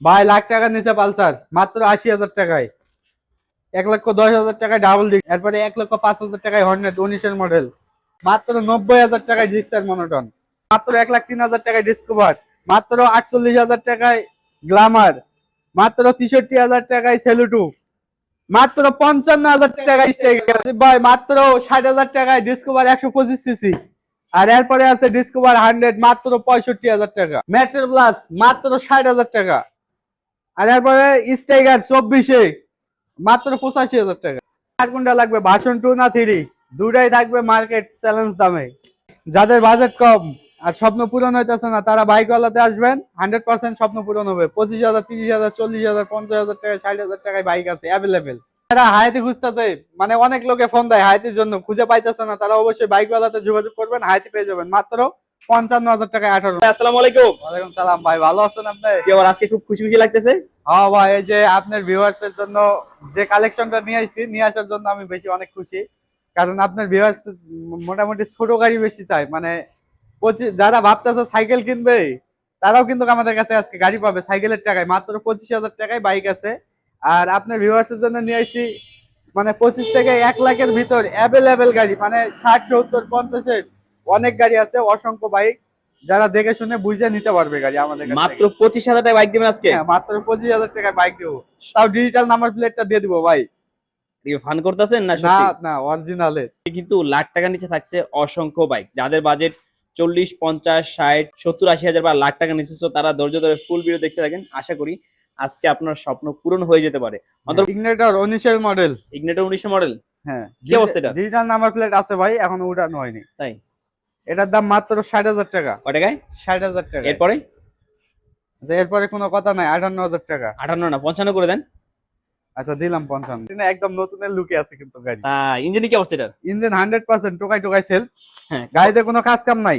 ভাই, লাখ টাকা নিচে পালসার, মাত্র আশি হাজার টাকায়। এক লক্ষ দশ হাজার টাকায় ডাবল ডিক এরপরে এক লক্ষ পাঁচ হাজার টাকায় হর্নেট উনিশের মডেল মাত্র নব্বই হাজার টাকায় জিক্সার মনোটন মাত্র এক লাখ তিন হাজার টাকায় ডিসকভার মাত্র আটচল্লিশ হাজার টাকায় গ্লামার মাত্র তেষট্টি হাজার টাকায় সেলুটু মাত্র পঞ্চান্ন হাজার টাকায় ভাই, মাত্র ষাট হাজার টাকায় ডিসকভার একশো পঁচিশ সিসি আর এরপরে আছে ডিসকভার হান্ড্রেড মাত্র পঁয়ষট্টি হাজার টাকা। মেট্রো প্লাস মাত্র ষাট হাজার টাকা। আর স্টাইগার চব্বিশে, মাত্র পঁচাশি হাজার টাকা। আর কোনটা লাগবে? ভাষণ টু না থ্রি দুটাই থাকবে মার্কেট চ্যালেঞ্জ দামে। যাদের বাজেট কম আর স্বপ্ন পূরণ হইতেছে না, তারা বাইকওয়ালাতে আসবেন। হান্ড্রেড পার্সেন্ট স্বপ্ন পূরণ হবে। পঁচিশ হাজার, তিরিশ হাজার, চল্লিশ হাজার, পঞ্চাশ হাজার টাকা, ষাট হাজার টাকায় বাইক আছে অ্যাভেলেবেল তারা হায়াতি খুঁজতেছে মানে অনেক লোকে ফোন দেয় হায়াতির জন্য, খুঁজে পাইতেছে না, তারা অবশ্যই বাইকওয়ালাতে যোগাযোগ করবেন, হায়াতি পেয়ে যাবেন। মাত্র পঞ্চান্ন হাজার আঠারো। আসসালামু আলাইকুম। ওয়ালাইকুম সালাম ভাই ভালো আছেন আপনি? কি আবার আজকে খুব খুশি খুশি লাগতেছে? হ্যাঁ ভাই এই যে আপনার ভিউয়ার্স এর জন্য যে কালেকশনটা নিয়ে আসছি নিয়ে আসার জন্য আমি বেশি অনেক খুশি। কারণ আপনার ভিউয়ার্স মোটামুটি ছোট গাড়ি বেশি চাই মানে পঁচিশ যারা ভাবতেছে সাইকেল কিনবে তারাও কিন্তু আমাদের কাছে আজকে গাড়ি পাবে সাইকেলের টাকায়। মাত্র পঁচিশ হাজার টাকায় বাইক আছে। আর আপনার ভিউয়ার্স এর জন্য নিয়ে আসছি মানে পঁচিশ থেকে এক লাখের ভিতর অ্যাভেলেবেল গাড়ি। মানে ষাট সত্তর পঞ্চাশের অনেক গাড়ি আছে অসংখ্য বাইক যারা দেখে শুনে বুঝে নিতে পারবে গাড়ি আমাদের মাত্র পঁচিশ হাজার টাকা বাইক দিবেন আজকে? হ্যাঁ, মাত্র পঁচিশ হাজার টাকায় বাইক দেবো। তাও ডিজিটাল নাম্বার প্লেটটা দিয়ে দিবো ভাই। ফান করতেছেন না না না অরিজিনালে কিন্তু লাখ টাকার নিচে থাকছে অসংখ্য বাইক যাদের বাজেট চল্লিশ পঞ্চাশ ষাট সত্তর আশি হাজার বা লাখ টাকা নিচে তারা ধৈর্য ধরে ফুল ভিডিও দেখতে থাকেন। আশা করি আজকে আপনার স্বপ্ন পূরণ হয়ে যেতে পারে। ইগনেটর উনিশের মডেল ইগনেটার উনিশশো মডেল হ্যাঁ। কি অবস্থা ডিজিটাল নাম্বার প্লেট আছে ভাই এখনও উঠানো হয়নি। তাই? এটার দাম মাত্র ষাট হাজার টাকা। কয় টাকায়? ষাট হাজার টাকা। এরপরে? যে এরপরে কোনো কথা নাই আটান্ন হাজার টাকা। আটান্ন না পঞ্চান্ন করে দেন। আচ্ছা দিলাম পঞ্চান্ন। একদম নতুনের লুকে আছে কিন্তু গাড়ি। তা ইঞ্জিনে কি অবস্থা এটার? ইঞ্জিন হান্ড্রেড পার্সেন্ট টোকাই টোকাই সেল। হ্যাঁ। গাড়িতে কোনো কাজ কাম নাই।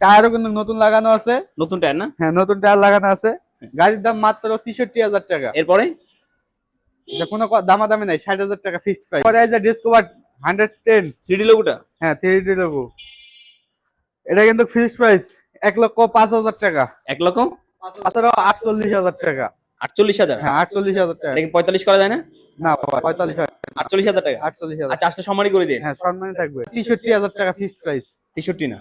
টায়ারও কিন্তু নতুন লাগানো আছে। নতুন টায়ার না? হ্যাঁ নতুন টায়ার লাগানো আছে। গাড়ির দাম মাত্র তেষট্টি হাজার টাকা। এরপরে? যে কোনো দামাদামি নাই ষাট হাজার টাকা fixed price Discover hundred ten three D লোকটা হ্যাঁ থ্রি ডি লোগো। এটা কিন্তু ফিক্সড প্রাইস এক লক্ষ পাঁচ হাজার টাকা। এক লক্ষ? আটচল্লিশ হাজার টাকা। আটচল্লিশ হাজার? হ্যাঁ আটচল্লিশ হাজার টাকা। পঁয়তাল্লিশ করা যায় না? না পঁয়তাল্লিশ আটচল্লিশ হাজার টাকা? আটচল্লিশ হাজার। আচ্ছা আসলে সম্মানই করে দিন। হ্যাঁ সম্মানে থাকবে। তেষট্টি হাজার টাকা ফিক্সড প্রাইস তেষট্টি না?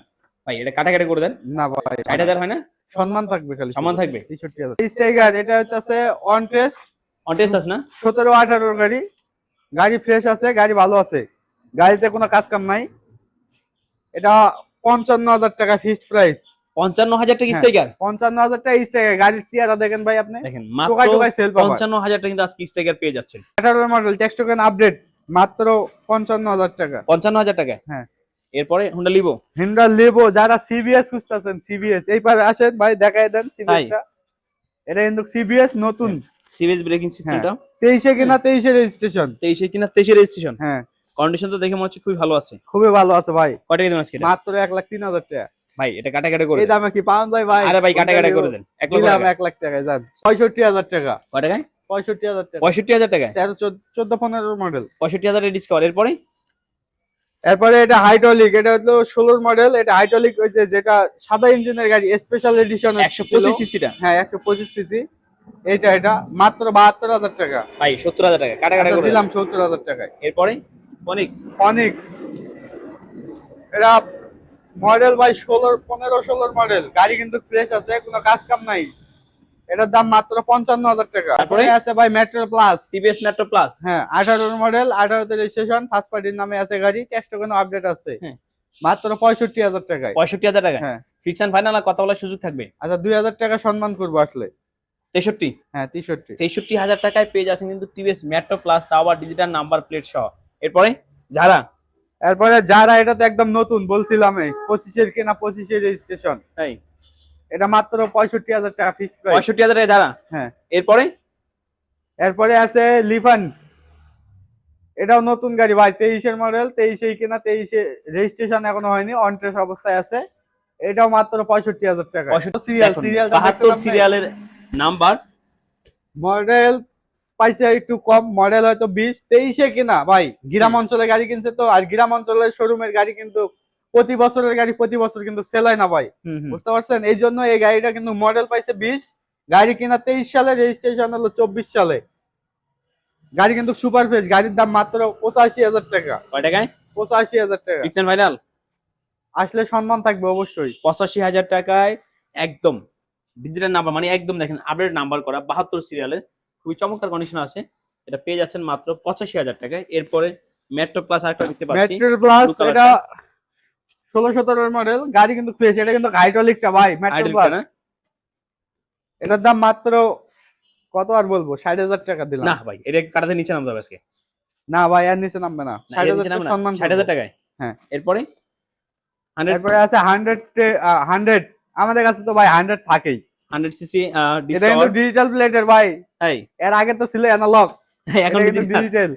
ভাই এটা কাটাকাটি করে দেন। না ভাই ষাট হাজার হয় না? সম্মান থাকবে খালি। সম্মান থাকবে? তেষট্টি হাজার। স্টাইগার এটা হচ্ছে অন টেস্ট অনটেস্ট আছে না? সতেরো আঠারোর গাড়ি। গাড়ি ফ্রেশ আছে গাড়ি ভালো আছে। গাড়িতে কোনো কাজ কাম নাই। এটা পঞ্চান্ন হাজার টাকা ফিক্সড প্রাইস পঞ্চান্ন হাজার টাকা হ্যাঁ। স্ট্রাইকার পঞ্চান্ন হাজার টাকা স্টাইগার গাড়ির চেয়ারা দেখেন ভাই আপনি। দেখেন পঞ্চান্ন হাজার টাকা কিন্তু আজকে স্ট্রাইকার পেয়ে যাচ্ছেন। আঠারো মডেল টেক্সটোকেন আপডেট মাত্র পঞ্চান্ন হাজার টাকা। পঞ্চান্ন হাজার টাকা? হ্যাঁ। এরপরে হুন্ডা লিবো হিন্ডা লেবো যারা সিবিএস খুঁজতেছেন সিবিএস এই পারে আসেন ভাই দেখাই দেন সিবিএসটা এটা কিন্তু সিবিএস নতুন। সিরিজ ব্রেকিং সিস্টেমটা তেইশে কিনা তেইশে রেজিস্ট্রেশন তেইশে কিনা তেইশে রেজিস্ট্রেশন হ্যাঁ। কন্ডিশন তো দেখে মনে হচ্ছে খুবই ভালো আছে। খুবই ভালো আছে ভাই। কয় টাকা আজকে মাত্র এক লাখ তিন হাজার টাকা। ভাই এটা কাটাকাটি করে এই দামে কি পাওয়া যায় ভাই? আরে ভাই কাটাকাটি করে দেন। এক লাখ টাকা। এক লাখ টাকা যান। পঁয়ষট্টি হাজার টাকা। কয় টাকায় পঁয়ষট্টি হাজার টাকা। পঁয়ষট্টি হাজার টাকা তেরো চোদ্দ পনেরো মডেল পঁয়ষট্টি হাজার ডিসকাউন্ট এরপরে? এরপরে এটা হাইড্রোলিক এটা হলো ষোলোর মডেল এটা হাইড্রোলিক হয়েছে যেটা সাদা ইঞ্জিনের গাড়ি স্পেশাল এডিশন একশো পঁচিশ সিসিটা হ্যাঁ একশো পঁচিশ সিসি এটা এটা। মাত্র বাহাত্তর হাজার টাকা। ভাই সত্তর হাজার টাকা। কাটাকাটি আচ্ছা, করে দিলাম দিলাম সত্তর হাজার টাকায়। এরপরে? ফনিক্স ফনিক্স এটা মডেল ভাই ষোলোর পনেরো ষোলোর মডেল গাড়ি কিন্তু ফ্রেশ আছে কোনো কাজ কাম নাই। এটার দাম মাত্র পঞ্চান্ন হাজার টাকা। তারপরে? আছে ভাই Metro Plus TVS Metro Plus হ্যাঁ আঠারোর মডেল আঠারোতে রেজিস্ট্রেশন ফার্স্ট পার্টির নামে আছে গাড়ি টেস্ট কোনো আপডেট আছে। হ্যাঁ। মাত্র পঁয়ষট্টি হাজার টাকায়। পঁয়ষট্টি হাজার টাকা? হ্যাঁ। ফিকশন ফাইনাল কথা বলার সুযোগ থাকবে? আচ্ছা দুই হাজার টাকা সম্মান করব আসলে। তেষট্টি? হ্যাঁ তেষট্টি। তেষট্টি হাজার টাকায় পেয়ে যাচ্ছেন কিন্তু টিভিএস মেট্রো প্লাস তাও আবার ডিজিটাল নাম্বার প্লেট সহ। এরপরে যারা? এরপরে যারা এটা তো একদম নতুন বলছিলাম পঁচিশের কেনা পঁচিশের রেজিস্ট্রেশন তাই এটা মাত্র পঁয়ষট্টি হাজার টাকা ফিক্সড প্রাইস পঁয়ষট্টি হাজার টাকা যারা? হ্যাঁ। এরপরে? এরপরে আছে লিফান। এটাও নতুন গাড়ি ভাই তেইশের মডেল তেইশে কিনা তেইশে রেজিস্ট্রেশন এখনও হয়নি অনট্রেস অবস্থায় আছে। এটাও মাত্র পঁয়ষট্টি হাজার টাকা সিরিয়াল সিরিয়াল বাহাত্তর সিরিয়ালের নাম্বার মডেল পাইছে একটু কম মডেল হয়তো বিশ তেইশে কিনা ভাই। গ্রাম অঞ্চলে গাড়ি কিনছে তো আর গ্রাম অঞ্চলের শোরুমের গাড়ি কিন্তু প্রতি বছরের গাড়ি প্রতি বছর কিন্তু সেল হয় না ভাই। বুঝতে পারছেন? এই জন্য এই গাড়িটা কিন্তু মডেল পাইছে বিশ গাড়ি কিনা তেইশ সালে রেজিস্ট্রেশন হলো চব্বিশ সালে। গাড়ি কিন্তু সুপার ফ্রেশ গাড়ির দাম মাত্র পঁচাশি হাজার টাকা। টাকায়? পঁচাশি হাজার টাকা। ফিক্স ফাইনাল আসলে সম্মান থাকবে অবশ্যই। পঁচাশি হাজার টাকায় একদম ডিজিটাল নাম্বার মানে একদম দেখেন আপডেট নাম্বার করা বাহাত্তর সিরিয়ালের খুবই চমৎকার কন্ডিশন আছে। এটা পেয়ে যাচ্ছেন মাত্র পঁচাশি হাজার টাকায়। এরপরে মেট্রো প্লাস আরেকটা দেখতে পাচ্ছি। মেট্রো প্লাস এটা ষোলো সতেরোর মডেল গাড়ি কিন্তু ফ্রেশ এটা কিন্তু হাইড্রোলিকটা ভাই মেট্রো প্লাস এটার দাম মাত্র কত আর বলব? ষাট হাজার টাকা দিলাম। না ভাই এটা কাটাতে নিচে নামতে হবে আজকে। না ভাই আর নিচে নামবে না। ষাট হাজার টাকা সম্মান ষাট হাজার টাকায়? হ্যাঁ। এরপরে? এরপরে আছে হান্ড্রেড হান্ড্রেড আমাদের কাছে তো ভাই হান্ড্রেড থাকেই। হান্ড্রেড সিসি ডিজিটাল প্লেটের ভাই। এর আগে তো ছিল অ্যানালগ এখন কিন্তু। ডিজিটাল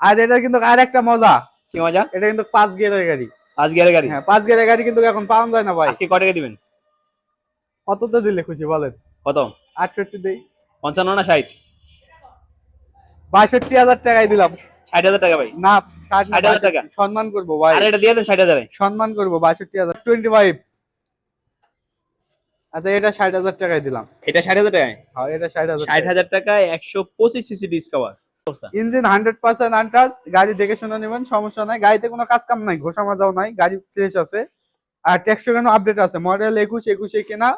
আর এটা কিন্তু আর একটা মজা। কি মজা? এটা কিন্তু পাঁচ গিয়ারের গাড়ি। পাঁচ গিয়ারের গাড়ি? হ্যাঁ পাঁচ গিয়ারের গাড়ি কিন্তু এখন পাওয়া যায় না ভাই। আজকে কয় টাকা দিবেন? কততে দিলে খুশি বলেন? কত? আটষট্টি দেই। পঞ্চান্ন না ষাট? বাষট্টি হাজার টাকায় দিলাম। ষাট হাজার টাকা ভাই। না ষাট 60,000 টাকা। সম্মান করব ভাই। আর এটা দিয়ে দেন ষাট হাজারে। সম্মান করব বাষট্টি হাজার। Twenty five. আচ্ছা এটা ষাট হাজার টাকায় দিলাম। এটা ষাট হাজার টাকায়? হ্যাঁ এটা ষাট হাজার ষাট হাজার টাকায় একশো পঁচিশ CC Discover engine hundred percent আনটাস গাড়ি দেখে শুনে নেবেন সমস্যা নাই। গাড়িতে কোনো কাজ কাম নাই ঘোষা মাজাও নাই গাড়ি ফ্রেশ আছে। আর ট্যাক্স কেন আপডেট আছে? মডেল একুশ একুশে কেনা।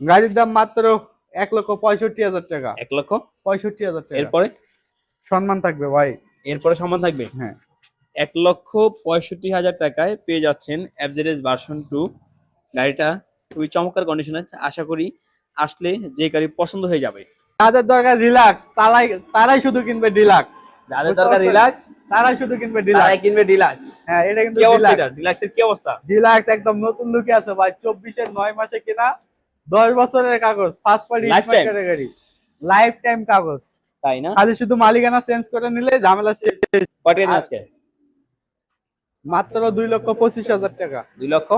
গাড়ির দাম মাত্র এক লক্ষ পঁয়ষট্টি হাজার টাকা। এক লক্ষ? পঁয়ষট্টি হাজার টাকা। এরপরে? সম্মান থাকবে ভাই। এরপরে সমান থাকবে? হ্যাঁ। এক লক্ষ পঁয়ষট্টি হাজার টাকায় পেয়ে যাচ্ছেন এফজেডএস ভার্সন টু গাড়িটা খুবই চমৎকার কন্ডিশন আশা করি আসলে যে গাড়ি পছন্দ হয়ে যাবে। তাদের দরকার রিল্যাক্স তারাই তারাই শুধু কিনবে ডিলাক্স যাদের দরকার? রিল্যাক্স তারাই শুধু কিনবে ডিলাক্স তারাই কিনবে ডিলাক্স হ্যাঁ এটা কিন্তু কি অবস্থা এটা? ডিলাক্স ডিলাক্সের কি অবস্থা? ডিলাক্স একদম নতুন লুকে আছে ভাই। চব্বিশের নয় মাসে কিনা দশ বছরের কাগজ ফার্স্ট পার্টি Lifetime? গাড়ি। লাইফ টাইম কাগজ। তাই না? খালি শুধু মালিকানা চেঞ্জ করে নিলে ঝামেলা শেষ। দিন আজকে? মাত্র দুই লক্ষ পঁচিশ হাজার টাকা। দুই লক্ষ?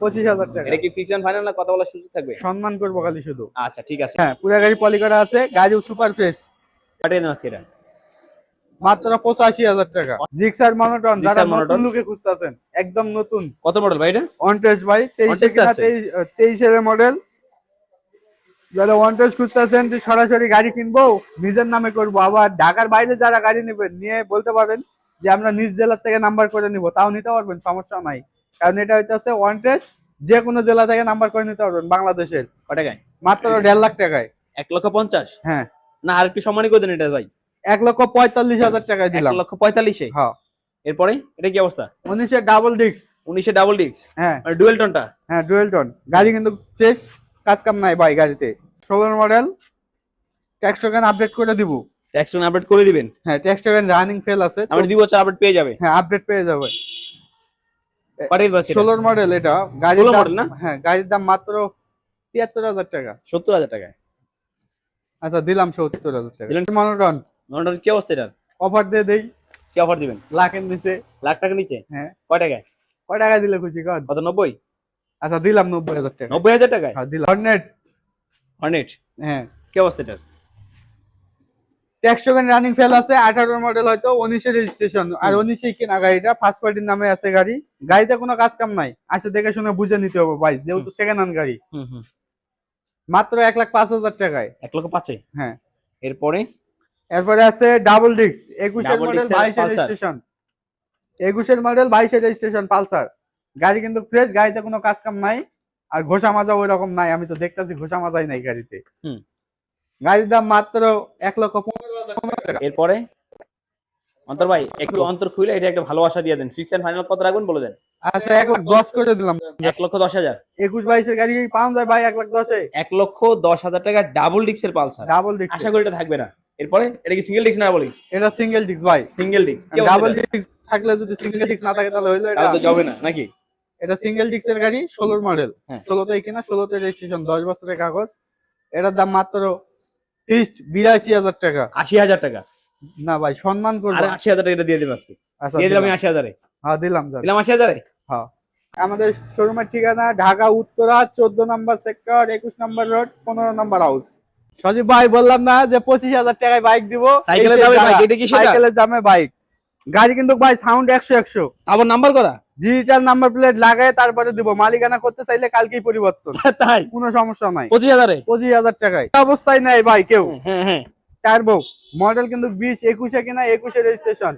পঁচিশ হাজার টাকা। এটা কি ফিক্স ফাইনাল না কথা বলার সুযোগ থাকবে? সম্মান করব খালি শুধু। আচ্ছা ঠিক আছে। হ্যাঁ পুরো গাড়ি পলি করা আছে গাড়ি সুপার ফ্রেশ কয় টাকা আজকে এটা। মাত্র পঁচাশি হাজার টাকা। জিক্সার মনোটন যারা নতুন লুকে খুঁজতেছেন একদম নতুন। কত মডেল ভাই এটা? ভাই তেইশের মডেল যারা ওয়ান্টেজ খুঁজতেছেন যে সরাসরি গাড়ি কিনবো নিজের নামে করব। আবার ঢাকার বাইরে যারা গাড়ি নেবেন নিয়ে বলতে পারেন যে আমরা নিজ জেলার থেকে নাম্বার করে নিব। তাও নিতে পারবেন সমস্যা নাই। কারণ এটা হইতেছে ওয়ান্টেজ যে কোনো জেলা থেকে নাম্বার করে নিতে পারবেন বাংলাদেশের। কয় টাকায় মাত্র দেড় লাখ টাকায়। এক লক্ষ পঞ্চাশ? হ্যাঁ। না আর একটু সম্মানই করে দেন এটা ভাই। এক লক্ষ পঁয়তাল্লিশ হাজার টাকায় এক দিলাম লক্ষ পঁয়তাল্লিশে? হ্যাঁ। এরপরে এটা কি অবস্থা? উনিশের ডাবল ডিক্স উনিশে ডাবল ডিক্স হ্যাঁ। মানে ডুয়েল টনটা হ্যাঁ ডুয়েল টন গাড়ি কিন্তু ফ্রেশ কাজ কাম নাই ভাই গাড়িতে। ষোলোর মডেল ট্যাক্স টোকেন আপডেট করে দিব। ট্যাক্স আপডেট করে দিবেন? হ্যাঁ ট্যাক্স টোকেন রানিং ফেল আছে আমরা দুই বছর আপডেট পেয়ে যাবে। হ্যাঁ আপডেট পেয়ে যাবে। ষোলোর মডেল এটা। গাড়ির 16 দাম- model না? হ্যাঁ গাড়ির দাম মাত্র তিয়াত্তর হাজার টাকা। সত্তর হাজার টাকায়। আচ্ছা দিলাম সত্তর হাজার টাকা? মনোটন মডেল কি অবস্থা এটার? অফার দিয়ে দেই। কি অফার দিবেন? লাখের নিচে। লাখ টাকা নিচে? হ্যাঁ। কয় টাকায়? কয় টাকা দিলে খুশি কর কত নব্বই? আচ্ছা দিলাম নব্বই হাজার টাকা নব্বই হাজার টাকায়? হ্যাঁ দিলাম। হর্নেট হর্নেট হ্যাঁ। কি অবস্থা এটার? ট্যাক্স টোকেন রানিং ফেল আছে আঠারো মডেল হয়তো উনিশের রেজিস্ট্রেশন আর উনিশে কিনা গাড়িটা ফার্স্ট পার্টির নামে আছে গাড়ি। গাড়িতে কোনো কাজ কাম নাই। আসে দেখে শুনে বুঝে নিতে হবে ভাই যেহেতু সেকেন্ড হ্যান্ড গাড়ি। মাত্র এক লাখ পাঁচ হাজার টাকায়। এক লক্ষ পাঁচে? হ্যাঁ। এরপরে? এরপরে আছে ডাবল ডিক্স একুশের Double মডেল Pulsar। রেজিস্ট্রেশন একুশের মডেল বাইশের রেজিস্ট্রেশন পালসার। গাড়ি কিন্তু ফ্রেশ গাড়িতে কোনো কাজ কাম নাই। আর ঘোষা মাজা ওই রকম নাই। আমি তো দেখতেছি ঘোষা মাজাই নাই গাড়িতে। হুম। গাড়ির দাম মাত্র এক লক্ষ পনেরো এরপরে? অন্তর ভাই একটু অন্তর খুলে এটা একটা ভালোবাসা দিয়ে দেন। ফিক্স এন্ড ফাইনাল কত রাখবেন বলে দেন? আচ্ছা এক লাখ দশ করে দিলাম। এক লক্ষ দশ হাজার। একুশ বাইশের গাড়ি পাওয়া যায় ভাই এক লাখ দশে? এক লক্ষ দশ হাজার টাকা ডাবল ডিক্সের পালসার। ডাবল ডিক্স আশা করি এটা থাকবে না। এরপরে? এটা কি সিঙ্গেল ডিক্স না ডাবল ডিক্স এটা সিঙ্গেল ডিক্স ভাই। সিঙ্গেল ডিক্স ডাবল ডিক্স থাকলে যদি সিঙ্গেল ডিক্স না থাকে তাহলে হইল এটা। তো যাবে না নাকি? এটা সিঙ্গেল ডিক্স এর গাড়ি ষোলোর মডেল হ্যাঁ। ষোলোতে কিনা ষোলোতে রেজিস্ট্রেশন দশ বছরের কাগজ। এটার দাম মাত্র ফিক্সড বিরাশি হাজার টাকা। আশি হাজার টাকা। না ভাই সম্মান আর করব আশি হাজার টাকা দিয়ে দেবেন আজকে। আচ্ছা দিয়ে দিলাম আমি আশি হাজারে। হ্যাঁ দিলাম দিলাম। আশি হাজারে? হ্যাঁ। আমাদের শোরুমের ঠিকানা ঢাকা উত্তরা চোদ্দ নম্বর সেক্টর একুশ নম্বর রোড পনেরো নম্বর হাউস। সজীব ভাই বললাম না যে পঁচিশ হাজার টাকায় বাইক দিব। সাইকেলের দামে যারা- এটা কি সাইকেলের দামে বাইক গাড়ি কিন্তু ভাই সাউন্ড একশো একশো। আবার নাম্বার করা? ডিজিটাল নাম্বার প্লেট লাগায় তারপরে দিব। মালিকানা করতে চাইলে কালকেই পরিবর্তন। তাই? কোনো সমস্যা নাই। পঁচিশ হাজারে? পঁচিশ হাজার টাকায়। অবস্থায় নাই ভাই কেউ। হ্যাঁ হ্যাঁ টার্বো মডেল কিন্তু বিশ একুশে কিনা একুশে রেজিস্ট্রেশন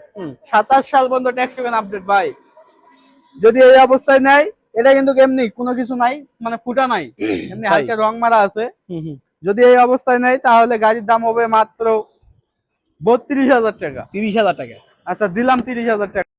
সাতাশ সাল পর্যন্ত ট্যাক্স আপডেট ভাই। যদি এই অবস্থায় নেয় এটা কিন্তু এমনি কোনো কিছু নাই মানে ফুটা নাই। এমনি হালকা রং মারা আছে। যদি এই অবস্থায় নেয় তাহলে গাড়ির দাম হবে মাত্র বত্রিশ হাজার টাকা। তিরিশ হাজার টাকা। আচ্ছা দিলাম তিরিশ হাজার টাকা।